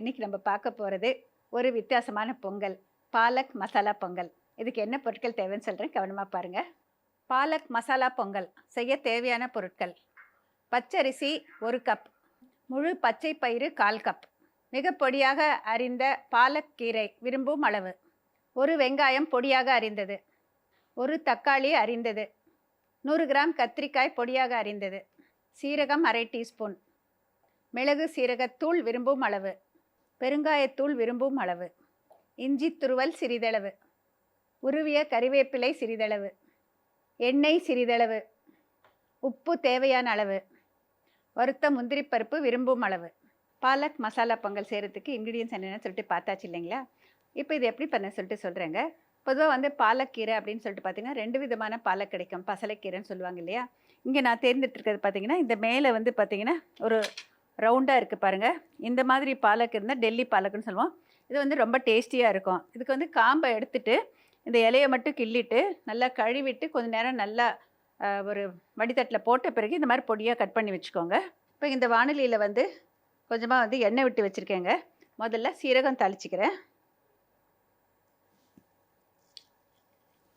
இன்றைக்கி நம்ம பார்க்க போகிறது ஒரு வித்தியாசமான பொங்கல் பாலக் மசாலா பொங்கல். இதுக்கு என்ன பொருட்கள் தேவைன்னு சொல்கிறேன் கவனமாக பாருங்கள் பாலக் மசாலா பொங்கல் செய்ய தேவையான பொருட்கள். பச்சரிசி ஒரு கப் முழு பச்சை பயிறு கால் கப். மிக பொடியாக அரிந்த பாலக் கீரை விரும்பும் அளவு. ஒரு வெங்காயம் பொடியாக அரிந்தது. ஒரு தக்காளி அரிந்தது. நூறு கிராம் கத்திரிக்காய் பொடியாக அரிந்தது. சீரகம் அரை டீஸ்பூன். மிளகு சீரகத்தூள் விரும்பும் அளவு. பெருங்காயத்தூள் விரும்பும் அளவு. இஞ்சி துருவல் சிறிதளவு. உருவிய கறிவேப்பிலை சிறிதளவு. எண்ணெய் சிறிதளவு. உப்பு தேவையான அளவு. வறுத்த முந்திரி பருப்பு விரும்பும் அளவு. பாலக் மசாலா பொங்கல் செய்கிறதுக்கு இன்க்ரீடியன்ஸ் என்னென்னு சொல்லிட்டு பார்த்தாச்சு இல்லைங்களா? இப்போ இது எப்படி பண்ண சொல்லிட்டு சொல்கிறேங்க பொதுவாக வந்து பாலக்கீரை அப்படின்னு சொல்லிட்டு பார்த்தீங்கன்னா ரெண்டு விதமான பாலக் கிடைக்கும். பசலைக்கீரைன்னு சொல்லுவாங்க இல்லையா? இங்கே நான் தேர்ந்தெடுத்துருக்கிறது பார்த்தீங்கன்னா இந்த மேலே வந்து பார்த்தீங்கன்னா ஒரு ரவுண்டாக இருக்குது பாருங்கள் இந்த மாதிரி பாலக் இருந்தால் டெல்லி பாலக்குன்னு சொல்லுவோம். இது வந்து ரொம்ப டேஸ்டியாக இருக்கும். இதுக்கு வந்து காம்பை எடுத்துட்டு இந்த இலையை மட்டும் கிள்ளிட்டு நல்லா கழுவிட்டு கொஞ்சம் நேரம் நல்லா ஒரு வடித்தட்டில் போட்ட பிறகு இந்த மாதிரி பொடியாக கட் பண்ணி வச்சுக்கோங்க. இப்போ இந்த வானிலையில் வந்து கொஞ்சமாக வந்து எண்ணெய் விட்டு வச்சுருக்கேங்க. முதல்ல சீரகம் தாளிச்சிக்கிறேன்.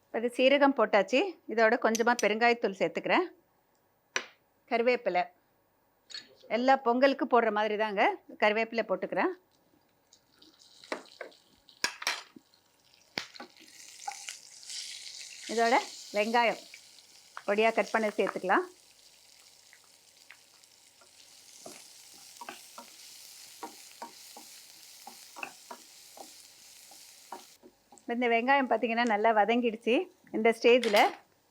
இப்போ இது சீரகம் போட்டாச்சு. இதோட கொஞ்சமாக பெருங்காயத்தூள் சேர்த்துக்கிறேன். கருவேப்பிலை. எல்லா பொங்கலுக்கு போடுற மாதிரி தாங்க கருவேப்பிலை போட்டுக்கிறேன். இதோட வெங்காயம் பொடியாக கட் பண்ணி சேர்த்துக்கலாம். இந்த வெங்காயம் பார்த்தீங்கன்னா நல்லா வதங்கிடுச்சு. இந்த ஸ்டேஜில்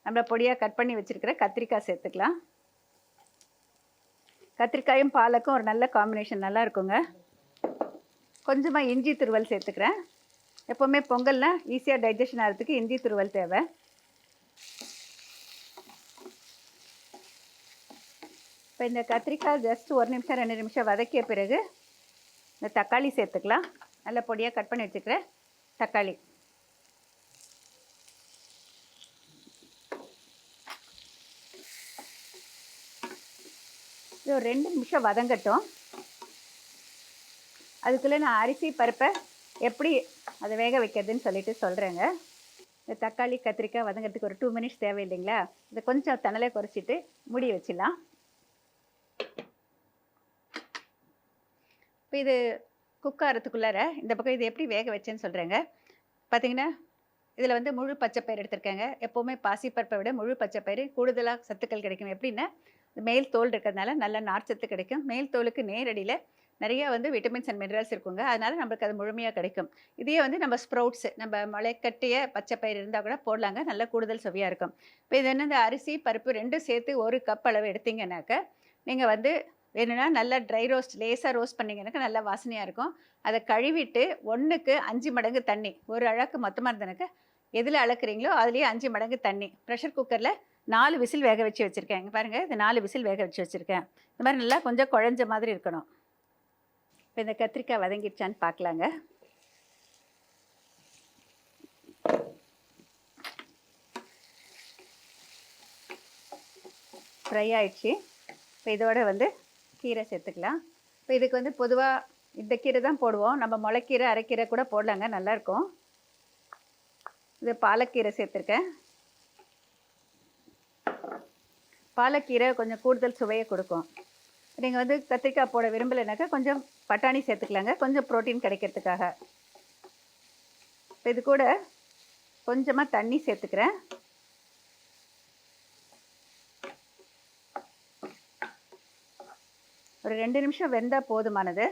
நம்ம பொடியாக கட் பண்ணி வச்சுருக்கிற கத்திரிக்காய் சேர்த்துக்கலாம். கத்திரிக்காயும் பாலக்கும் ஒரு நல்ல காம்பினேஷன் நல்லா இருக்குங்க. கொஞ்சமாக இஞ்சி துருவல் சேர்த்துக்கிறேன். எப்போவுமே பொங்கல்னால் ஈஸியாக டைஜஷன் ஆகிறதுக்கு இஞ்சி துருவல் தேவை. இப்போ இந்த கத்திரிக்காய் ஜஸ்ட் ஒரு நிமிஷம் ரெண்டு நிமிஷம் வதக்கிய பிறகு இந்த தக்காளி சேர்த்துக்கலாம். நல்ல பொடியாக கட் பண்ணி வச்சுக்கிறேன் தக்காளி. இது ஒரு ரெண்டு நிமிஷம் வதங்கட்டும். அதுக்குள்ளே நான் அரிசி பருப்பை எப்படி அதை வேக வைக்கிறதுன்னு சொல்லிட்டு சொல்கிறேங்க இந்த தக்காளி கத்திரிக்காய் வதங்கிறதுக்கு ஒரு டூ மினிட்ஸ் தேவை இல்லைங்களா இதை கொஞ்சம் தணலை குறைச்சிட்டு முடி வச்சிடலாம். இப்போ இது குக் ஆகிறதுக்குள்ளார இந்த பக்கம் இது எப்படி வேக வச்சேன்னு சொல்கிறேங்க பார்த்தீங்கன்னா இதில் வந்து முழு பச்சைப்பயிர் எடுத்திருக்கேங்க. எப்போவுமே பாசிப்பருப்பை விட முழு பச்சைப்பயிறு கூடுதலாக சத்துக்கள் கிடைக்கும். எப்படின்னா இந்த மேல் தோல் இருக்கிறதுனால நல்ல நார்ச்சத்து கிடைக்கும். மேல் தோலுக்கு நேரடியில் நிறைய வந்து விட்டமின்ஸ் அண்ட் மினரல்ஸ் இருக்குங்க. அதனால் நம்மளுக்கு அது முழுமையாக கிடைக்கும். இதே வந்து நம்ம ஸ்ப்ரவுட்ஸு நம்ம முளைக்கட்டிய பயிர் இருந்தால் கூட போடலாங்க. நல்ல கூடுதல் சுவையாக இருக்கும். இப்போ இது என்ன இந்த அரிசி பருப்பு ரெண்டும் சேர்த்து ஒரு கப் அளவு எடுத்திங்கனாக்க நீங்கள் வந்து வேணும்னா நல்லா ட்ரை ரோஸ்ட் லேசாக ரோஸ்ட் பண்ணிங்கனாக்க நல்லா வாசனையாக இருக்கும். அதை கழுவிட்டு ஒன்றுக்கு அஞ்சு மடங்கு தண்ணி ஒரு அழகு மொத்தமாக இருந்தனாக்க எதில் அளக்குறீங்களோ அதுலேயே அஞ்சு மடங்கு தண்ணி. ப்ரெஷர் குக்கரில் நாலு விசில் வேக வச்சு வச்சுருக்கேன். இங்கே பாருங்கள் இது நாலு விசில் வேக வச்சு வச்சுருக்கேன். இந்த மாதிரி நல்லா கொஞ்சம் குழஞ்ச மாதிரி இருக்கணும். இப்போ இந்த கத்திரிக்காய் வதங்கிடுச்சான்னு பார்க்கலாங்க ஃப்ரை ஆயிடுச்சு. இப்போ இதோட வந்து கீரை சேர்த்துக்கலாம். இப்போ இதுக்கு வந்து பொதுவாக இந்த கீரை தான் போடுவோம். நம்ம முளைக்கீரை அரைக்கீரை கூட போடலாங்க. நல்லாயிருக்கும் இது பாலக்கீரை சேர்த்துருக்கேன். பாலக்கீரை கொஞ்சம் கூடுதல் சுவையை கொடுக்கும். நீங்கள் வந்து கத்திரிக்காய் போட விரும்பலைனாக்கா கொஞ்சம் பட்டாணி சேர்த்துக்கலாங்க. கொஞ்சம் ப்ரோட்டீன் கிடைக்கிறதுக்காக. இப்போ இது கூட கொஞ்சமாக தண்ணி சேர்த்துக்கிறேன். ஒரு ரெண்டு நிமிஷம் வெந்தால் போதுமானது.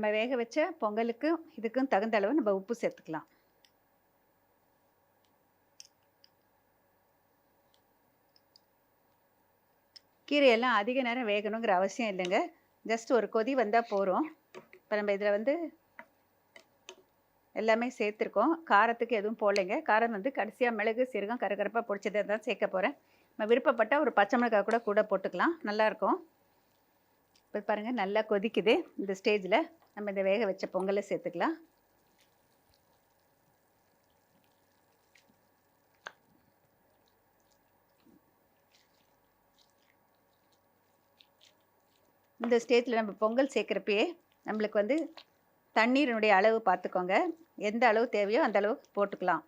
நம்ம வேக வச்ச பொங்கலுக்கும் இதுக்கும் தகுந்த அளவு நம்ம உப்பு சேர்த்துக்கலாம். கீரையெல்லாம் அதிக நேரம் வேகணுங்கிற அவசியம் இல்லைங்க. ஜஸ்ட் ஒரு கொதி வந்தால் போகிறோம் இப்போ நம்ம இதில் வந்து எல்லாமே சேர்த்துருக்கோம். காரத்துக்கு எதுவும் போடலைங்க. காரம் வந்து கடைசியாக மிளகு சீரகம் கரகரப்பாக பொடிச்சதை தான் சேர்க்க போகிறேன் நம்ம விருப்பப்பட்டால் ஒரு பச்சை மிளகாய் கூட கூட போட்டுக்கலாம். நல்லாயிருக்கும் இப்போ பாருங்கள் நல்லா கொதிக்குது. இந்த ஸ்டேஜில் நம்ம இந்த வேக வச்ச பொங்கலை சேர்த்துக்கலாம். இந்த ஸ்டேஜில் நம்ம பொங்கல் சேர்க்குறப்பயே நம்மளுக்கு வந்து தண்ணீரினுடைய அளவு பார்த்துக்கோங்க. எந்த அளவு தேவையோ அந்த அளவு போட்டுக்கலாம்.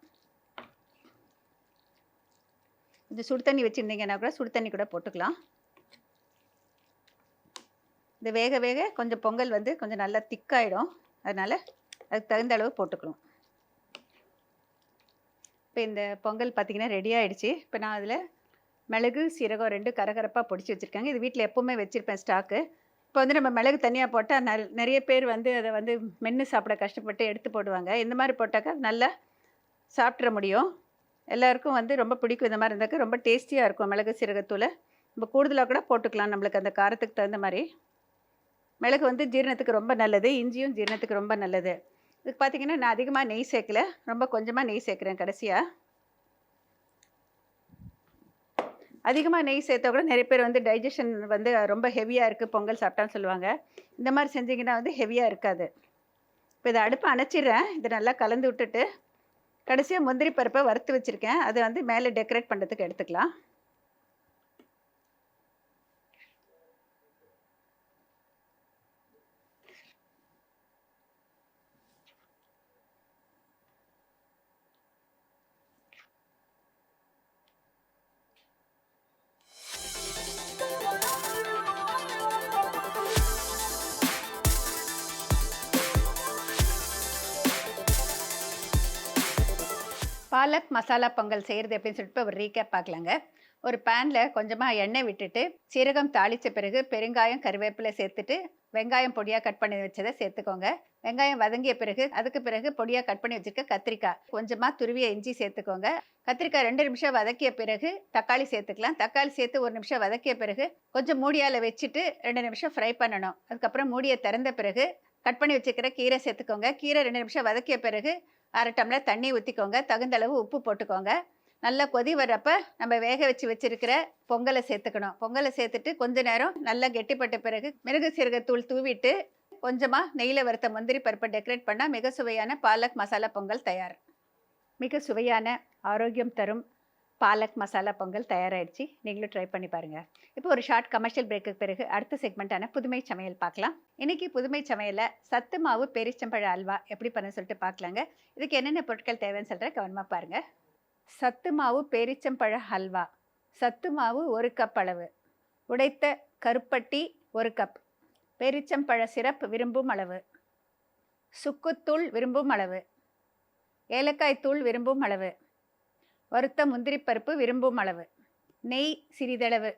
இந்த சுடு தண்ணி வச்சுருந்தீங்கன்னா கூட சுடு தண்ணி கூட போட்டுக்கலாம். இந்த வேக வேக கொஞ்சம் பொங்கல் வந்து கொஞ்சம் நல்லா திக்காயிடும். அதனால் அதுக்கு தகுந்த அளவு போட்டுக்கணும். இப்போ இந்த பொங்கல் பார்த்திங்கன்னா ரெடி ஆகிடுச்சு இப்போ நான் அதில் மிளகு சீரகம் ரெண்டு கரகரப்பாக பொடிச்சு வச்சுருக்காங்க. இது வீட்டில் எப்போவுமே வச்சுருப்பேன் ஸ்டாக்கு இப்போ வந்து நம்ம மிளகு தனியாக போட்டால் நல் நிறைய பேர் வந்து அதை வந்து மென்று சாப்பிட கஷ்டப்பட்டு எடுத்து போடுவாங்க. இந்த மாதிரி போட்டாக்கா நல்லா சாப்பிட்ற முடியும். எல்லாருக்கும் வந்து ரொம்ப பிடிக்கும் இந்த மாதிரி இருந்தாக்க ரொம்ப டேஸ்டியாக இருக்கும் மிளகு சீரகத்தூளை. நம்ம கூடுதலாக கூட போட்டுக்கலாம். நம்மளுக்கு அந்த காரத்துக்கு தகுந்த மாதிரி. மிளகு வந்து ஜீரணத்துக்கு ரொம்ப நல்லது இஞ்சியும் ஜீரணத்துக்கு ரொம்ப நல்லது. இதுக்கு பார்த்தீங்கன்னா நான் அதிகமாக நெய் சேர்க்கல. ரொம்ப கொஞ்சமாக நெய் சேர்க்குறேன் கடைசியாக அதிகமாக நெய் சேர்த்தா கூட நிறைய பேர் வந்து டைஜஷன் வந்து ரொம்ப ஹெவியாக இருக்குது பொங்கல் சாப்பிட்டான்னு சொல்லுவாங்க. இந்த மாதிரி செஞ்சிங்கன்னா வந்து ஹெவியாக இருக்காது. இப்போ இதை அடுப்பை அணைச்சிடுறேன். இதை நல்லா கலந்து விட்டுட்டு கடைசியாக முந்திரி பருப்பை வறுத்து வச்சுருக்கேன். அதை வந்து மேலே டெக்கரேட் பண்ணுறதுக்கு எடுத்துக்கலாம். பாலக் மசாலா பொங்கல் செய்கிறது அப்படின்னு சொல்லிட்டு ஒரு ரீகேப் பார்க்கலாங்க. ஒரு பேனில் கொஞ்சமாக எண்ணெய் விட்டுட்டு சீரகம் தாளித்த பிறகு பெருங்காயம் கருவேப்பிலை சேர்த்துட்டு வெங்காயம் பொடியாக கட் பண்ணி வச்சதை சேர்த்துக்கோங்க. வெங்காயம் வதங்கிய பிறகு அதுக்கு பிறகு பொடியாக கட் பண்ணி வச்சுருக்க கத்திரிக்காய் கொஞ்சமாக துருவிய இஞ்சி சேர்த்துக்கோங்க. கத்திரிக்காய் ரெண்டு நிமிஷம் வதக்கிய பிறகு தக்காளி சேர்த்துக்கலாம். தக்காளி சேர்த்து ஒரு நிமிஷம் வதக்கிய பிறகு கொஞ்சம் மூடியால் வச்சுட்டு ரெண்டு நிமிஷம் ஃப்ரை பண்ணணும். அதுக்கப்புறம் மூடியை திறந்த பிறகு கட் பண்ணி வச்சுக்கிற கீரை சேர்த்துக்கோங்க. கீரை ரெண்டு நிமிஷம் வதக்கிய பிறகு அரை டம்ளர் தண்ணி ஊற்றிக்கோங்க தகுந்த அளவு உப்பு போட்டுக்கோங்க. நல்லா கொதி வர்றப்ப நம்ம வேக வச்சு வச்சுருக்கிற பொங்கலை சேர்த்துக்கணும். பொங்கலை சேர்த்துட்டு கொஞ்ச நேரம் நல்லா கெட்டிப்பட்ட பிறகு மிளகு சீரகத்தூள் தூவிட்டு கொஞ்சமாக நெய்யில் வறுத்த முந்திரி பருப்பை டெக்கரேட் பண்ணால் மிக சுவையான பாலக் மசாலா பொங்கல் தயார். மிக சுவையான ஆரோக்கியம் தரும். பாலக் மசாலா பொங்கல் தயாராகிடுச்சு நீங்களும் ட்ரை பண்ணி பாருங்கள் இப்போ ஒரு ஷார்ட் கமர்ஷியல் பிரேக்குக்கு பிறகு அடுத்த செக்மெண்ட்டான புதுமை சமையல் பார்க்கலாம். இன்றைக்கி புதுமை சமையலில் சத்து மாவு பெரிச்சம்பழ அல்வா எப்படி பண்ண சொல்லிட்டு பார்க்கலாங்க. இதுக்கு என்னென்ன பொருட்கள் தேவைன்னு சொல்கிற கவனமாக பாருங்கள் சத்து மாவு பெரிச்சம்பழ அல்வா. சத்து மாவு ஒரு கப் அளவு. உடைத்த கருப்பட்டி ஒரு கப் பெரிச்சம்பழ சிரப் விரும்பும் அளவு. சுக்குத்தூள் விரும்பும் அளவு. ஏலக்காய் தூள் விரும்பும் அளவு. வறுத்த முந்திரி பருப்பு விரும்பும் அளவு. நெய் சிறிதளவு.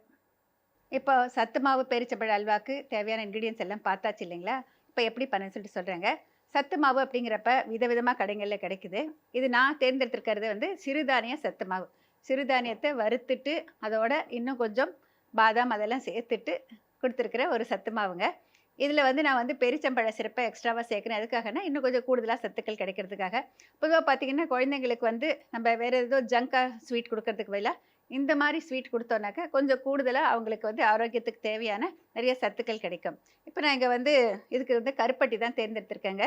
இப்போ சத்து மாவு பேரிச்சப்பழ அல்வாக்கு தேவையான இன்க்ரீடியன்ஸ் எல்லாம் பார்த்தாச்சு இல்லைங்களா? இப்போ எப்படி பண்ண சொல்லிட்டு சொல்கிறாங்க சத்து மாவு அப்படிங்கிறப்ப விதவிதமாக கடைகளில் கிடைக்குது. இது நான் தேர்ந்தெடுத்துருக்கிறது வந்து சிறுதானிய சத்து மாவு. சிறுதானியத்தை வறுத்துட்டு அதோட இன்னும் கொஞ்சம் பாதாம் அதெல்லாம் சேர்த்துட்டு கொடுத்துருக்குற ஒரு சத்து மாவுங்க. இதில் வந்து நான் வந்து பெரிச்சம்பழ சிறப்பை எக்ஸ்ட்ராவாக சேர்க்குறேன். எதுக்காகனா இன்னும் கொஞ்சம் கூடுதலாக சத்துக்கள் கிடைக்கிறதுக்காக. பொதுவாக பார்த்திங்கன்னா குழந்தைங்களுக்கு வந்து நம்ம வேறு ஏதோ ஜங்காக ஸ்வீட் கொடுக்கறதுக்கு பதிலாக இந்த மாதிரி ஸ்வீட் கொடுத்தோன்னாக்கா கொஞ்சம் கூடுதலாக அவங்களுக்கு வந்து ஆரோக்கியத்துக்கு தேவையான நிறைய சத்துக்கள் கிடைக்கும். இப்போ நான் இங்கே வந்து இதுக்கு வந்து கருப்பட்டி தான் தேர்ந்தெடுத்திருக்கேங்க.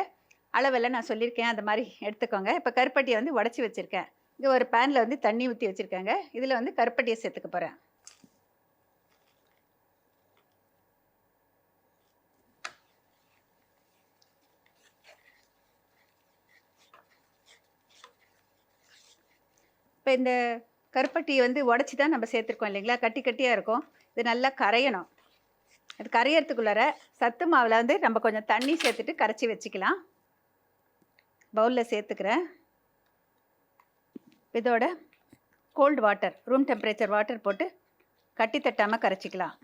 அளவெல்லாம் நான் சொல்லியிருக்கேன். அந்த மாதிரி எடுத்துக்கோங்க. இப்போ கருப்பட்டியை வந்து உடச்சி வச்சுருக்கேன். இங்கே ஒரு பேனில் வந்து தண்ணி ஊற்றி வச்சுருக்காங்க. இதில் வந்து கருப்பட்டியை சேர்த்துக்க போகிறேன் இப்போ இந்த கருப்பட்டியை வந்து உடச்சி தான் நம்ம சேர்த்துருக்கோம் இல்லைங்களா? கட்டி கட்டியாக இருக்கும். இது நல்லா கரையணும். அது கரையறதுக்குள்ளார சத்து மாவில் வந்து நம்ம கொஞ்சம் தண்ணி சேர்த்துட்டு கரைச்சி வச்சுக்கலாம். பவுலில் சேர்த்துக்கிறேன் இதோட cold water room temperature water போட்டு கட்டி தட்டாமல் கரைச்சிக்கலாம்.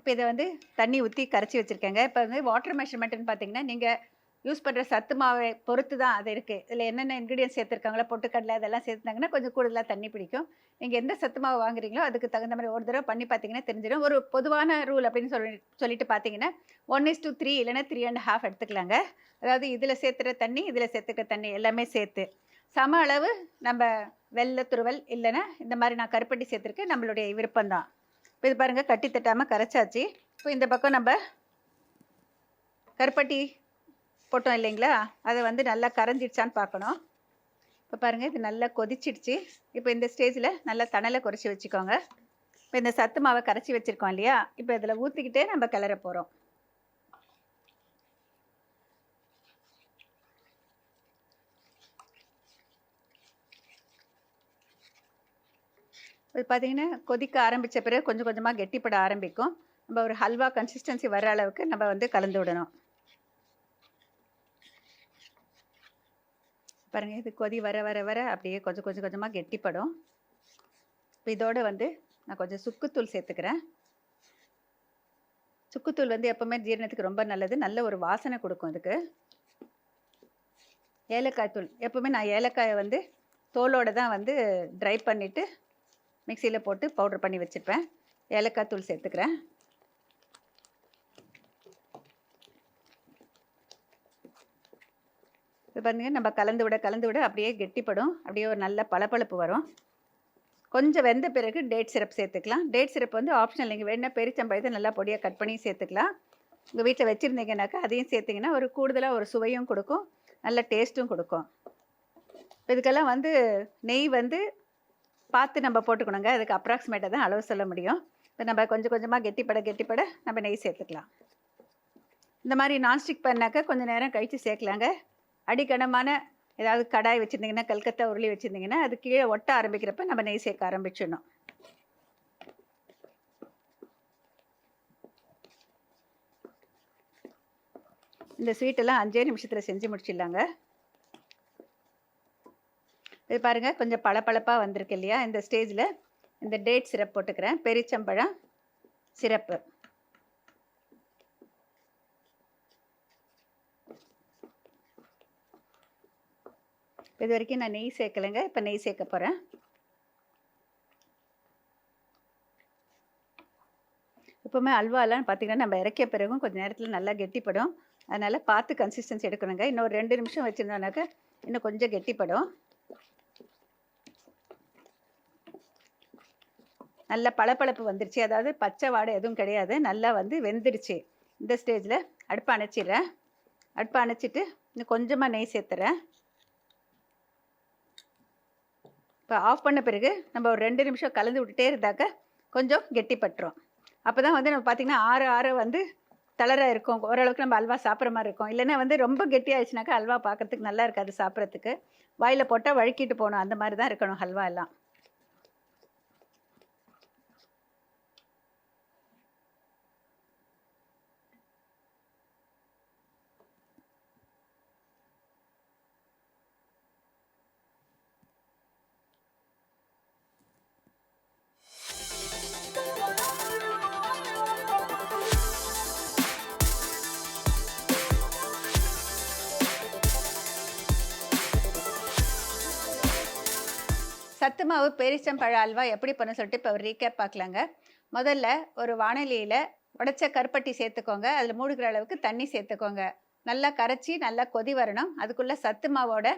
இப்போ இதை வந்து தண்ணி ஊற்றி கரைச்சி வச்சுருக்கேங்க. இப்போ வந்து வாட்டர் மெஷர்மெண்ட்னு பார்த்தீங்கன்னா நீங்கள் யூஸ் பண்ணுற சத்து மாவை பொறுத்து தான் அது இருக்குது இதில் என்னென்ன இன்க்ரீடியன்ஸ் சேர்த்துருக்காங்களோ பொட்டுக்கடலை அதெல்லாம் சேர்த்துனாங்கன்னா கொஞ்சம் கூடுதலாக தண்ணி பிடிக்கும். நீங்கள் எந்த சத்து மாவு வாங்குறீங்களோ அதுக்கு தகுந்த மாதிரி ஒரு தடவை பண்ணி பார்த்தீங்கன்னா தெரிஞ்சிடும். ஒரு பொதுவான ரூல் அப்படின்னு சொல்லி சொல்லிட்டு பார்த்தீங்கன்னா ஒன் இஸ் டூ த்ரீ இல்லைன்னா த்ரீ அண்ட் ஹாஃப் எடுத்துக்கலாங்க. அதாவது இதில் சேர்த்துற தண்ணி இதில் சேர்த்துக்கிற தண்ணி எல்லாமே சேர்த்து. சம அளவு நம்ம வெள்ளை துருவல் இல்லைன்னா இந்த மாதிரி நான் கருப்பட்டி சேர்த்துருக்கேன் நம்மளுடைய விருப்பம் தான் இப்போ இது பாருங்கள் கட்டி தட்டாமல் கரைச்சாச்சு. இப்போ இந்த பக்கம் நம்ம கருப்பட்டி போட்டோம் இல்லைங்களா? அதை வந்து நல்லா கரைஞ்சிடுச்சான்னு பார்க்கணும். இப்போ பாருங்கள் இது நல்லா கொதிச்சிடுச்சு. இப்போ இந்த ஸ்டேஜில் நல்லா தணலை குறைச்சி வச்சுக்கோங்க. இப்போ இந்த சத்து மாவை கரைச்சி வச்சுருக்கோம் இல்லையா? இப்போ இதில் ஊற்றிக்கிட்டே நம்ம கிளற போகிறோம் இது பார்த்தீங்கன்னா கொதிக்க ஆரம்பித்த பிறகு கொஞ்சம் கொஞ்சமாக கெட்டிப்பட ஆரம்பிக்கும். நம்ம ஒரு ஹல்வா கன்சிஸ்டன்சி வர அளவுக்கு நம்ம வந்து கலந்து விடணும். பாருங்க இது கொதி வர வர வர அப்படியே கொஞ்சம் கொஞ்சம் கொஞ்சமாக கெட்டிப்படும். இப்போ இதோட வந்து நான் கொஞ்சம் சுக்குத்தூள் சேர்த்துக்கிறேன். சுக்குத்தூள் வந்து எப்போவுமே ஜீரணத்துக்கு ரொம்ப நல்லது. நல்ல ஒரு வாசனை கொடுக்கும் இதுக்கு ஏலக்காய் தூள். எப்போவுமே நான் ஏலக்காயை வந்து தோலோடு தான் வந்து ட்ரை பண்ணிவிட்டு மிக்சியில் போட்டு பவுடர் பண்ணி வச்சுருப்பேன். ஏலக்காய் தூள் சேர்த்துக்கிறேன். இது பாருங்க நம்ம கலந்து விட கலந்து விட அப்படியே கெட்டிப்படும். அப்படியே ஒரு நல்ல பளபளப்பு வரும். கொஞ்சம் வெந்த பிறகு டேட் சிரப் சேர்த்துக்கலாம். டேட் சிரப் வந்து ஆப்ஷனல் நீங்கள் வேணால் பெரிச்சம்பழத்தை நல்லா பொடியாக கட் பண்ணி சேர்த்துக்கலாம். உங்கள் வீட்டில் வச்சுருந்தீங்கனாக்கா அதையும் சேர்த்திங்கன்னா ஒரு கூடுதலாக ஒரு சுவையும் கொடுக்கும். நல்ல டேஸ்ட்டும் கொடுக்கும். இப்போ இதுக்கெல்லாம் வந்து நெய் வந்து பார்த்து நம்ம போட்டுக்கணுங்க. அதுக்கு அப்ராக்சிமேட்டாக தான் அளவு சொல்ல முடியும். இப்போ நம்ம கொஞ்சம் கொஞ்சமாக கெட்டிப்பட கெட்டிப்பட நம்ம நெய் சேர்த்துக்கலாம். இந்த மாதிரி நான்ஸ்டிக் பண்ணாக்கா கொஞ்சம் நேரம் கழித்து சேர்க்கலாங்க. அடிக்கனமான ஏதாவது கடாய் வச்சுருந்தீங்கன்னா கல்கத்தா உருளி வச்சுருந்தீங்கன்னா அது கீழே ஒட்ட ஆரம்பிக்கிறப்ப நம்ம நெய் சேர்க்க ஆரம்பிச்சிடணும். இந்த ஸ்வீட்டெல்லாம் அஞ்சே நிமிஷத்தில் செஞ்சு முடிச்சிடலாங்க. இது பாருங்கள் கொஞ்சம் பளபளப்பாக வந்திருக்கு இல்லையா? இந்த ஸ்டேஜில் இந்த டேட் சிரப் போட்டுக்கிறேன். பெரிச்சம்பழம் சிரப்பு இது வரைக்கும் நான் நெய் சேர்க்கலைங்க. இப்போ நெய் சேர்க்க போகிறேன் எப்போவுமே அல்வாலாம் பார்த்திங்கன்னா நம்ம இறக்கிய பிறகும் கொஞ்சம் நேரத்தில் நல்லா கெட்டிப்படும். அதனால் பார்த்து கன்சிஸ்டன்சி எடுக்கணுங்க. இன்னும் ஒரு ரெண்டு நிமிஷம் வச்சுருந்தோன்னாக்கா இன்னும் கொஞ்சம் கெட்டிப்படும். நல்ல பளபளப்பு வந்துருச்சு. அதாவது பச்சை வாடை எதுவும் கிடையாது. நல்லா வந்து வெந்துடுச்சு. இந்த ஸ்டேஜில் அடுப்பை அணைச்சிடுறேன். அடுப்பை அணைச்சிட்டு இன்னும் கொஞ்சமாக நெய் சேர்த்துறேன். இப்போ ஆஃப் பண்ண பிறகு நம்ம ஒரு ரெண்டு நிமிஷம் கலந்து விட்டுட்டே இருந்தாக்க கொஞ்சம் கெட்டிப்பட்டுரும் அப்போ தான் வந்து நம்ம பார்த்திங்கன்னா ஆறு ஆறு வந்து தளர இருக்கும். ஓரளவுக்கு நம்ம அல்வா சாப்பிட்ற மாதிரி இருக்கும். இல்லைன்னா வந்து ரொம்ப கெட்டியாகிடுச்சுனாக்கா அல்வா பார்க்குறதுக்கு நல்லா இருக்காது சாப்பிட்றதுக்கு. வாயில் போட்டால் வழுக்கிட்டு போகணும். அந்த மாதிரி தான் இருக்கணும் ஹல்வா எல்லாம். சத்து மாவு பேரிச்சம்பழ அல்வா எப்படி பண்ண சொல்லிட்டு இப்போ ஒரு ரீகேப் பார்க்கலாங்க. முதல்ல ஒரு வானொலியில் உடைச்ச கருப்பட்டி சேர்த்துக்கோங்க. அதில் மூடுகிற அளவுக்கு தண்ணி சேர்த்துக்கோங்க. நல்லா கரைச்சி நல்லா கொதி வரணும். அதுக்குள்ளே சத்து மாவோட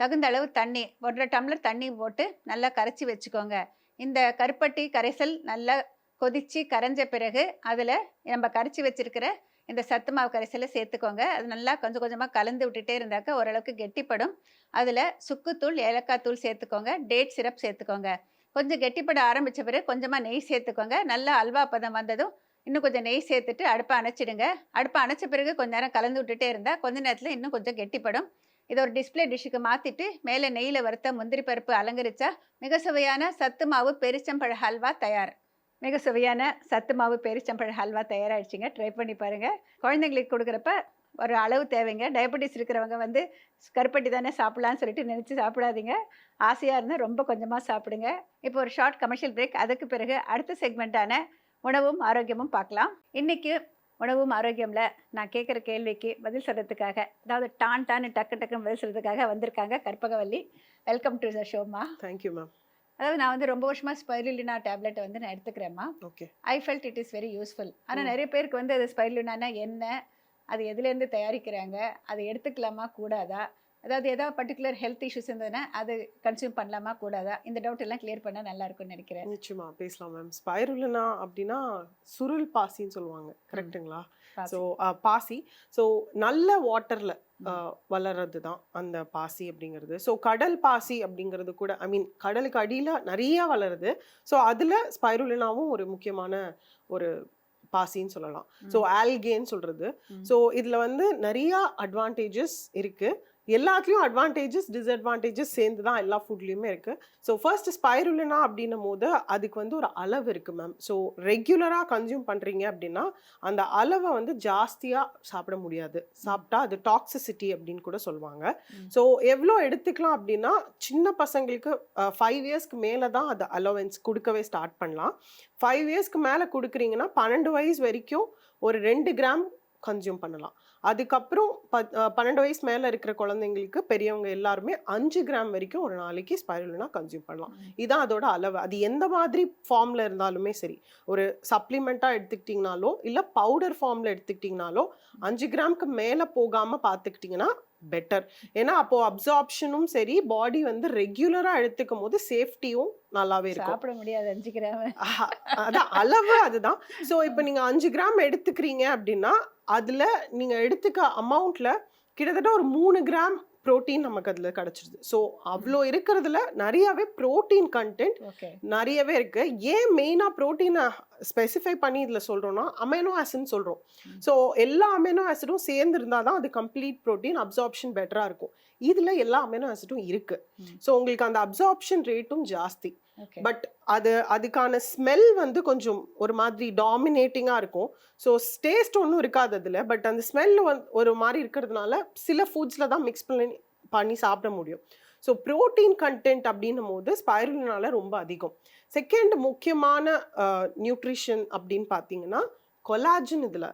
தகுந்த அளவு தண்ணி ஒன்றரை டம்ளர் தண்ணி போட்டு நல்லா கரைச்சி வச்சுக்கோங்க. இந்த கருப்பட்டி கரைசல் நல்லா கொதித்து கரைஞ்ச பிறகு அதில் நம்ம கரைச்சி வச்சுருக்கிற இந்த சத்து மாவு கரைசலை சேர்த்துக்கோங்க. அது நல்லா கொஞ்சம் கொஞ்சமாக கலந்து விட்டுட்டே இருந்தாக்க ஓரளவுக்கு கெட்டிப்படும். அதில் சுக்குத்தூள் ஏலக்காய் தூள் சேர்த்துக்கோங்க. டேட் சிரப் சேர்த்துக்கோங்க. கொஞ்சம் கெட்டிப்பட ஆரம்பித்த பிறகு கொஞ்சமாக நெய் சேர்த்துக்கோங்க. நல்லா அல்வா பதம் வந்ததும் இன்னும் கொஞ்சம் நெய் சேர்த்துட்டு அடுப்பை அணைச்சிடுங்க. அடுப்பை அணைச்ச பிறகு கொஞ்ச நேரம் கலந்து விட்டுட்டே இருந்தால் கொஞ்ச நேரத்தில் இன்னும் கொஞ்சம் கெட்டிப்படும். இதை ஒரு டிஸ்பிளே டிஷ்ஷுக்கு மாற்றிட்டு மேலே நெய்யில் வறுத்த முந்திரி பருப்பு அலங்கரித்தா மிக சுவையான சத்து மாவு பெருச்சம்பழ ஹல்வா தயார். மிக சுவையான சத்து மாவு பேரிச்சம்பழ ஹல்வா தயாராகிடுச்சிங்க ட்ரை பண்ணி பாருங்கள் குழந்தைங்களுக்கு கொடுக்குறப்ப ஒரு அளவு தேவைங்க. டயபெட்டிஸ் இருக்கிறவங்க வந்து கருப்பட்டி தானே சாப்பிட்லான்னு சொல்லிட்டு நினச்சி சாப்பிடாதீங்க. ஆசையாக இருந்தால் ரொம்ப கொஞ்சமாக சாப்பிடுங்க. இப்போ ஒரு ஷார்ட் கமர்ஷியல் பிரேக் அதுக்கு பிறகு அடுத்த செக்மெண்ட்டான உணவும் ஆரோக்கியமும் பார்க்கலாம். இன்றைக்கி உணவும் ஆரோக்கியமில் நான் கேட்குற கேள்விக்கு பதில் சொல்கிறதுக்காக அதாவது டான் டான்னு டக்கு டக்குன்னு பதில் சொல்கிறதுக்காக வந்திருக்காங்க கற்பகவல்லி. வெல்கம் டு த ஷோமா தேங்க்யூ மேம் அதாவது நான் வந்து ரொம்ப வருஷமாக ஸ்பைருலினா டேப்லெட் வந்து நான் எடுத்துக்கிறேம்மா. Okay. I felt it is very useful ஆனால். நிறைய பேருக்கு வந்து அது ஸ்பைருலினானா என்ன அது எதுலேருந்து தயாரிக்கிறாங்க அதை எடுத்துக்கலாமா கூடாதா? அதாவது ஏதாவது பர்டிகுலர் ஹெல்த் இஷ்யூஸ் இருந்ததுன்னா அது கன்சியூம் பண்ணலாமா கூடாதா? இந்த டவுட் எல்லாம் கிளியர் பண்ணால் நல்லா இருக்கும்னு நினைக்கிறேன். நிச்சயமா பேசலாம் மேம் ஸ்பைருலினா அப்படின்னா சுருள் பாசின்னு சொல்லுவாங்க கரெக்ட்டுங்களா பாசி. ஸோ பாசி. ஸோ நல்ல வாட்டரில் வளர்றது தான் அந்த பாசி அப்படிங்கிறது. ஸோ கடல் பாசி அப்படிங்கிறது கூட ஐ மீன் கடலுக்கு அடியில் நிறைய வளருது. ஸோ அதில் ஸ்பைருலினாவும் ஒரு முக்கியமான ஒரு பாசின்னு சொல்லலாம். ஸோ ஆல்கேன்னு சொல்கிறது. ஸோ இதில் வந்து நிறைய அட்வான்டேஜஸ் இருக்குது எல்லாத்துலேயும் அட்வான்டேஜஸ் டிஸ்அட்வான்டேஜஸ் சேர்ந்து தான் எல்லா ஃபுட்லேயுமே இருக்குது ஸோ ஃபர்ஸ்ட் ஸ்பைருலினா அப்படின்னும் போது அதுக்கு வந்து ஒரு அளவு இருக்குது மேம் ஸோ ரெகுலராக கன்சியூம் பண்ணுறீங்க அப்படின்னா அந்த அளவை வந்து ஜாஸ்தியாக சாப்பிட முடியாது. சாப்பிட்டா அது டாக்ஸிசிட்டி அப்படின்னு கூட சொல்லுவாங்க. ஸோ எவ்வளோ எடுத்துக்கலாம் அப்படின்னா சின்ன பசங்களுக்கு ஃபைவ் இயர்ஸ்க்கு மேலே தான் அது அலோவன்ஸ் கொடுக்கவே ஸ்டார்ட் பண்ணலாம். ஃபைவ் இயர்ஸ்க்கு மேலே கொடுக்குறீங்கன்னா பன்னெண்டு வயசு வரைக்கும் ஒரு ரெண்டு கிராம் கன்சியூம் பண்ணலாம். அதுக்கப்புறம் பத் பன்னெண்டு வயசு மேலே இருக்கிற குழந்தைங்களுக்கு பெரியவங்க எல்லாருமே அஞ்சு கிராம் வரைக்கும் ஒரு நாளைக்கு ஸ்பைருலினா கன்சியூம் பண்ணலாம். ம். இதான் அதோட அளவு. அது எந்த மாதிரி ஃபார்மில் இருந்தாலுமே சரி. ஒரு சப்ளிமெண்ட்டாக எடுத்துக்கிட்டிங்கனாலோ இல்லை பவுடர் ஃபார்மில் எடுத்துக்கிட்டிங்கனாலோ அஞ்சு கிராம்க்கு மேலே போகாமல் பார்த்துக்கிட்டிங்கன்னா பெட்டர் ஏன்னா அப்போது அப்சார்ப்ஷனும் சரி பாடி வந்து ரெகுலராக எடுத்துக்கும் போது சேஃப்டியும் நல்லாவே இருக்கும். சாப்பிட முடியாது அஞ்சு கிராம். அதான் அளவு அதுதான். ஸோ இப்போ நீங்கள் அஞ்சு கிராம் எடுத்துக்கிறீங்க அப்படின்னா அதில் நீங்கள் எடுத்துக்க அமௌண்ட்டில் கிட்டத்தட்ட ஒரு மூணு கிராம் புரோட்டீன் நமக்கு அதில் கிடச்சிருது. ஸோ அவ்வளோ இருக்கிறதுல நிறையாவே புரோட்டீன் கண்டென்ட் நிறையவே இருக்கு. ஏன் மெயினாக ப்ரோட்டீனை ஸ்பெசிஃபை பண்ணி இதில் சொல்கிறோன்னா அமைனோ ஆசிட்னு சொல்கிறோம். ஸோ எல்லா அமைனோ ஆசிடும் சேர்ந்து இருந்தால் தான் அது கம்ப்ளீட் ப்ரோட்டீன் அப்சார்ப்ஷன் பெட்டராக இருக்கும். இதில் எல்லா அமைனோ ஆசிடும் இருக்குது. ஸோ உங்களுக்கு அந்த அப்சார்ப்ஷன் ரேட்டும் ஜாஸ்தி. பட் அது அதுக்கான ஸ்மெல் வந்து கொஞ்சம் ஒரு மாதிரி டாமினேட்டிங்காக இருக்கும். ஸோ டேஸ்ட் ஒன்றும் இருக்காது அதில் பட் அந்த ஸ்மெல் வந்து ஒரு மாதிரி இருக்கிறதுனால சில ஃபுட்ஸில் தான் மிக்ஸ் பண்ணி பண்ணி சாப்பிட முடியும். ஸோ ப்ரோட்டீன் கண்டென்ட் அப்படின்னும் போது ஸ்பைரலினால ரொம்ப அதிகம். செகண்ட் முக்கியமான நியூட்ரிஷன் அப்படின்னு பார்த்தீங்கன்னா கொலாஜன் இதில்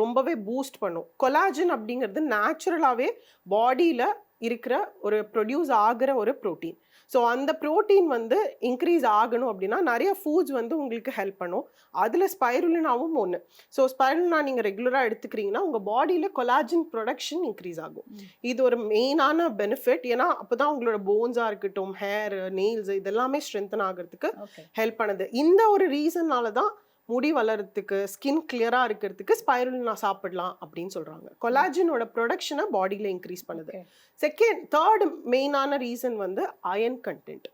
ரொம்பவே பூஸ்ட் பண்ணும். கொலாஜன் அப்படிங்கிறது நேச்சுரலாகவே பாடியில் இருக்கிற ஒரு ப்ரொடியூஸ் ஆகிற ஒரு ப்ரோட்டீன் ஸோ அந்த ப்ரோட்டீன் வந்து இன்க்ரீஸ் ஆகணும் அப்படின்னா நிறைய ஃபுட்ஸ் வந்து உங்களுக்கு ஹெல்ப் பண்ணும். அதில் ஸ்பைருலினாவும் ஒன்று ஸோ ஸ்பைருலினா நீங்கள் ரெகுலராக எடுத்துக்கிறீங்கன்னா உங்கள் பாடியில் கொலாஜன் ப்ரொடக்ஷன் இன்க்ரீஸ் ஆகும். இது ஒரு மெயினான பெனிஃபிட் ஏன்னா அப்போ தான் உங்களோட போன்ஸாக இருக்கட்டும் ஹேர் நெயில்ஸ் இதெல்லாமே ஸ்ட்ரென்தன் ஆகிறதுக்கு ஹெல்ப் பண்ணுது. இந்த ஒரு ரீசன்னால தான் முடி வளர்றதுக்கு ஸ்கின் கிளியராக இருக்கிறதுக்கு ஸ்பைருலினா சாப்பிடலாம் அப்படின்னு சொல்கிறாங்க கொலாஜனோட ப்ரொடக்ஷனை பாடியில் இன்க்ரீஸ் பண்ணுது. செகண்ட் தேர்ட் மெயினான ரீசன் வந்து iron content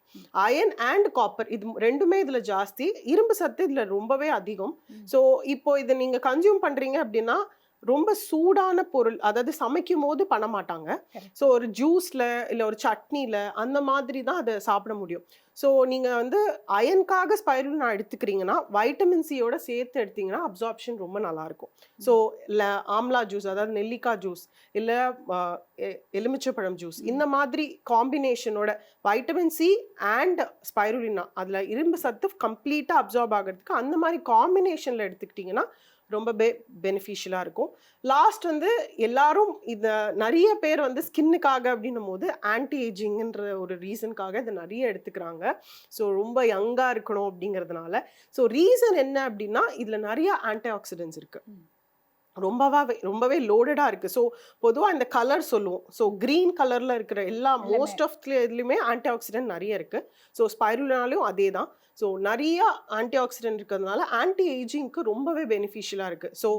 iron and copper இது ரெண்டுமே இதில் ஜாஸ்தி. இரும்பு சத்து இதில் ரொம்பவே அதிகம். ஸோ இப்போ இதை நீங்கள் கன்சியூம் பண்ணுறீங்க அப்படின்னா ரொம்ப சூடான பொருள் அதாவது சமைக்கும் போது பண்ண மாட்டாங்க. ஸோ ஒரு ஜூஸில் இல்லை ஒரு சட்னியில் அந்த மாதிரி தான் அதை சாப்பிட முடியும் ஸோ நீங்கள் வந்து அயன்காக ஸ்பைருலினா எடுத்துக்கிறீங்கன்னா வைட்டமின் சியோட சேர்த்து எடுத்தீங்கன்னா அப்சார்ப்ஷன் ரொம்ப நல்லாயிருக்கும் ஸோ இல்லை ஆம்லா ஜூஸ் அதாவது நெல்லிக்காய் ஜூஸ் இல்லை எலுமிச்சப்பழம் ஜூஸ். இந்த மாதிரி காம்பினேஷனோட வைட்டமின் சி அண்ட் ஸ்பைருலினா அதில் இரும்பு சத்து கம்ப்ளீட்டாக அப்சார்ப் ஆகிறதுக்கு அந்த மாதிரி காம்பினேஷனில் எடுத்துக்கிட்டிங்கன்னா ரொம்ப பெ பெனிஃபிஷியலாக இருக்கும். லாஸ்ட் வந்து எல்லாரும் இதை நிறைய பேர் வந்து ஸ்கின்னுக்காக அப்படின்னும் போது ஆன்டி ஏஜிங்ன்ற ஒரு ரீசனுக்காக இதை நிறைய எடுத்துக்கிறாங்க. ஸோ ரொம்ப யங்காக இருக்கணும் அப்படிங்கிறதுனால. ஸோ ரீசன் என்ன அப்படின்னா இதில் நிறைய ஆன்டி ஆக்சிடென்ட்ஸ் இருக்குது ரொம்பவே ரொம்பவே லோடடாக இருக்குது ஸோ பொதுவாக இந்த கலர் சொல்லுவோம். ஸோ க்ரீன் கலரில் இருக்கிற எல்லா. மோஸ்ட் ஆஃப் இதுலேயுமே ஆன்டி ஆக்சிடென்ட் நிறைய இருக்குது ஸோ ஸ்பைருலினாலையும் அதே தான் ஸோ நிறைய ஆன்டி ஆக்சிடென்ட் இருக்கிறதுனால ஆன்டி ஏஜிங்க்கு ரொம்பவே பெனிஃபிஷியலாக இருக்குது ஸோ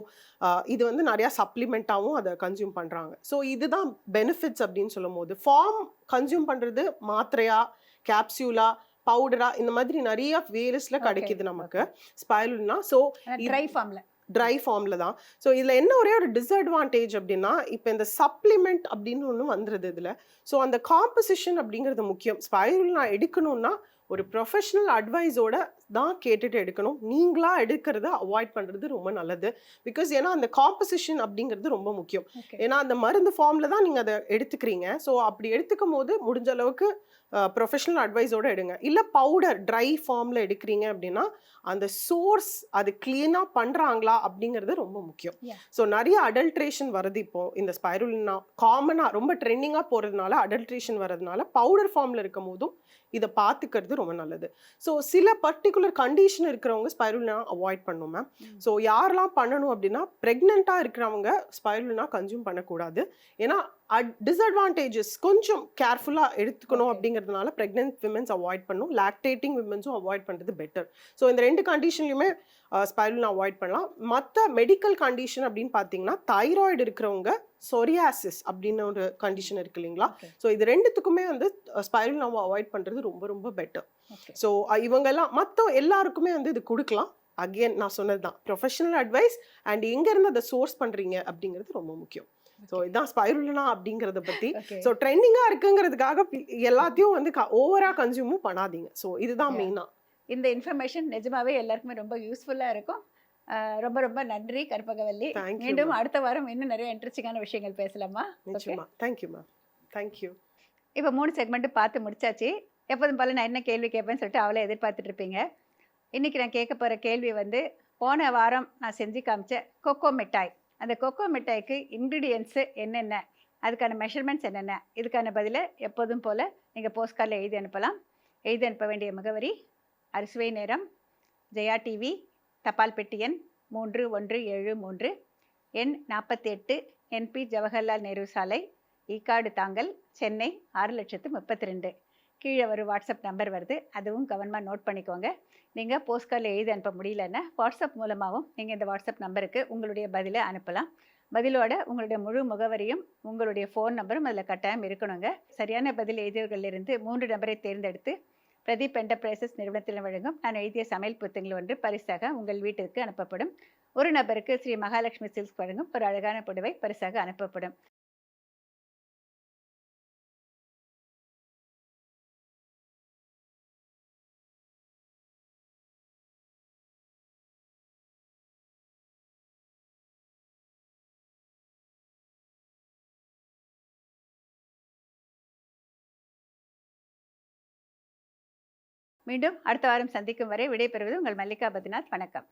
இது வந்து நிறையா சப்ளிமெண்ட்டாகவும் அதை கன்சியூம் பண்ணுறாங்க ஸோ இதுதான் பெனிஃபிட்ஸ் அப்படின்னு சொல்லும் போது ஃபார்ம் கன்சியூம் பண்ணுறது மாத்திரையா கேப்சியூலா பவுடரா இந்த மாதிரி நிறைய Okay, கிடைக்குது நமக்கு. ஸ்பைருலினா ஸோ ட்ரை ஃபார்ம்ல ட்ரை ஃபார்மில் தான். ஸோ இதில் என்ன ஒரே ஒரு டிஸ்அட்வான்டேஜ் அப்படின்னா இப்போ இந்த சப்ளிமெண்ட் அப்படின்னு ஒன்று வந்துடுது இதில். ஸோ அந்த காம்பசிஷன் அப்படிங்கிறது முக்கியம். ஸ்பைருலினா எடுக்கணும்னா ஒரு ப்ரொஃபஷனல் அட்வைஸோட தான் கேட்டுட்டு எடுக்கணும். நீங்களாக எடுக்கிறத அவாய்ட் பண்ணுறது ரொம்ப நல்லது. பிகாஸ் ஏன்னா அந்த காம்பசிஷன் அப்படிங்கிறது ரொம்ப முக்கியம். ஏன்னா அந்த மருந்து ஃபார்மில் தான் நீங்கள் அதை எடுத்துக்கிறீங்க. ஸோ அப்படி எடுத்துக்கும் போது முடிஞ்ச அளவுக்கு ப்ரொஃபஷனல் அட்வைஸோட எடுங்க. இல்லை பவுடர் ட்ரை ஃபார்மில் எடுக்கிறீங்க அப்படின்னா அந்த சோர்ஸ் அது க்ளீனாக பண்ணுறாங்களா அப்படிங்கிறது ரொம்ப முக்கியம். ஸோ நிறைய அடல்ட்ரேஷன் வருது இப்போ. இந்த ஸ்பைருலினா காமனாக ரொம்ப ட்ரெண்டிங்காக போகிறதுனால அடல்ட்ரேஷன் வரதுனால பவுடர் ஃபார்மில் இருக்கும் போதும் இதை பார்த்துக்கிறது ரொம்ப நல்லது. ஸோ சில பர்டிகுலர் கண்டிஷன் இருக்கிறவங்க ஸ்பைருலினா அவாய்ட் பண்ணும் மேம். ஸோ யாரெல்லாம் பண்ணணும் அப்படின்னா ப்ரெக்னெண்ட்டாக இருக்கிறவங்க ஸ்பைருலினா கன்சியூம் பண்ணக்கூடாது ஏன்னா டிஸ்அட்வான்டேஜஸ் கொஞ்சம் கேர்ஃபுல்லாக எடுத்துக்கணும். அப்படிங்கிறதுனால ப்ரெக்னென்ட் விமன்ஸ் அவாய்ட் பண்ணும். லாக்டேட்டிங் விமன்ஸும் அவாய்ட் பண்ணுறது பெட்டர் ஸோ இந்த ரெண்டு கண்டிஷன்லையுமே ஸ்பைரல் அவாய்ட் பண்ணலாம். மற்ற மெடிக்கல் கண்டிஷன் அப்படின்னு பார்த்தீங்கன்னா தைராய்டு இருக்கிறவங்க சொரியாசிஸ் அப்படின்னு ஒரு கண்டிஷன் இருக்கு இல்லைங்களா. ஸோ இது ரெண்டுத்துக்குமே வந்து ஸ்பைரல் நம்ம அவாய்ட் பண்ணுறது ரொம்ப ரொம்ப பெட்டர். ஸோ இவங்கெல்லாம் மற்ற எல்லாருக்குமே வந்து இது கொடுக்கலாம். அகெயின் நான் சொன்னது தான் ப்ரொஃபஷனல் அட்வைஸ் அண்ட் எங்கேருந்து அதை சோர்ஸ் பண்ணுறீங்க அப்படிங்கிறது ரொம்ப முக்கியம். ஸோ இதான் ஸ்பைருலனா அப்படிங்கிறத பற்றி Okay. ஸோ ட்ரெண்டிங்காக இருக்குங்கிறதுக்காக எல்லாத்தையும் வந்து ஓவராக கன்சியூமும் பண்ணாதீங்க. ஸோ இதுதான். மெயினாக இந்த இன்ஃபர்மேஷன் நிஜமாவே எல்லாருக்குமே ரொம்ப யூஸ்ஃபுல்லாக இருக்கும். ரொம்ப ரொம்ப நன்றி you, மீண்டும். அடுத்த வாரம் இன்னும் நிறைய இன்ட்ரெஸ்டிங்கான விஷயங்கள் பேசலாமா? நிச்சயமா. தேங்க்யூ மேம் தேங்க்யூ இப்போ மூணு செக்மெண்ட் பார்த்து முடிச்சாச்சு. எப்போதும் போல நான் என்ன கேள்வி கேட்பேன்னு சொல்லிட்டு அவளை எதிர்பார்த்துட்டு இருப்பீங்க. இன்னைக்கு நான் கேட்க போகிற கேள்வி வந்து போன வாரம் நான் செஞ்சு காமிச்ச கொக்கோ மிட்டாய். அந்த கொக்கோ மிட்டாய்க்கு இன்க்ரீடியன்ஸு என்னென்ன? அதுக்கான மெஷர்மெண்ட்ஸ் என்னென்ன? இதுக்கான பதிலை எப்போதும் போல் நீங்கள் போஸ்ட் கார்டில் எழுதி அனுப்பலாம். எழுதி அனுப்ப வேண்டிய முகவரி அரிசுவை நேரம் ஜெயா டிவி தபால் பெட்டி எண் மூன்று ஒன்று ஏழு மூன்று எண் நாற்பத்தி எட்டு என்பி ஜவஹர்லால் நேரு சாலை ஈக்காடு தாங்கல் சென்னை ஆறு லட்சத்து முப்பத்தி ரெண்டு கீழே ஒரு வாட்ஸ்அப் நம்பர் வருது. அதுவும் கவனமாக நோட் பண்ணிக்கோங்க. நீங்கள் போஸ்ட் கார்டில் எழுதி அனுப்ப முடியலன்னா வாட்ஸ்அப் மூலமாகவும் நீங்கள் இந்த வாட்ஸ்அப் நம்பருக்கு உங்களுடைய பதிலை அனுப்பலாம். பதிலோட உங்களுடைய முழு முகவரியும் உங்களுடைய ஃபோன் நம்பரும் அதில் கட்டாயம் இருக்கணுங்க. சரியான பதில் எழுதியவர்களிலிருந்து மூன்று நம்பரை தேர்ந்தெடுத்து பிரதீப் என்டர்பிரைசஸ் நிறுவனத்தில் வழங்கும் நான் எழுதிய சமையல் புத்தகங்கள் ஒன்று பரிசாக உங்கள் வீட்டிற்கு அனுப்பப்படும். ஒரு நபருக்கு ஸ்ரீ மகாலட்சுமி சில்க்ஸ் வழங்கும் ஒரு அழகான புடவை பரிசாக அனுப்பப்படும். மீண்டும் அடுத்த வாரம் சந்திக்கும் வரை விடைபெறுவது உங்கள் மல்லிகா பத்ரிநாத். வணக்கம்.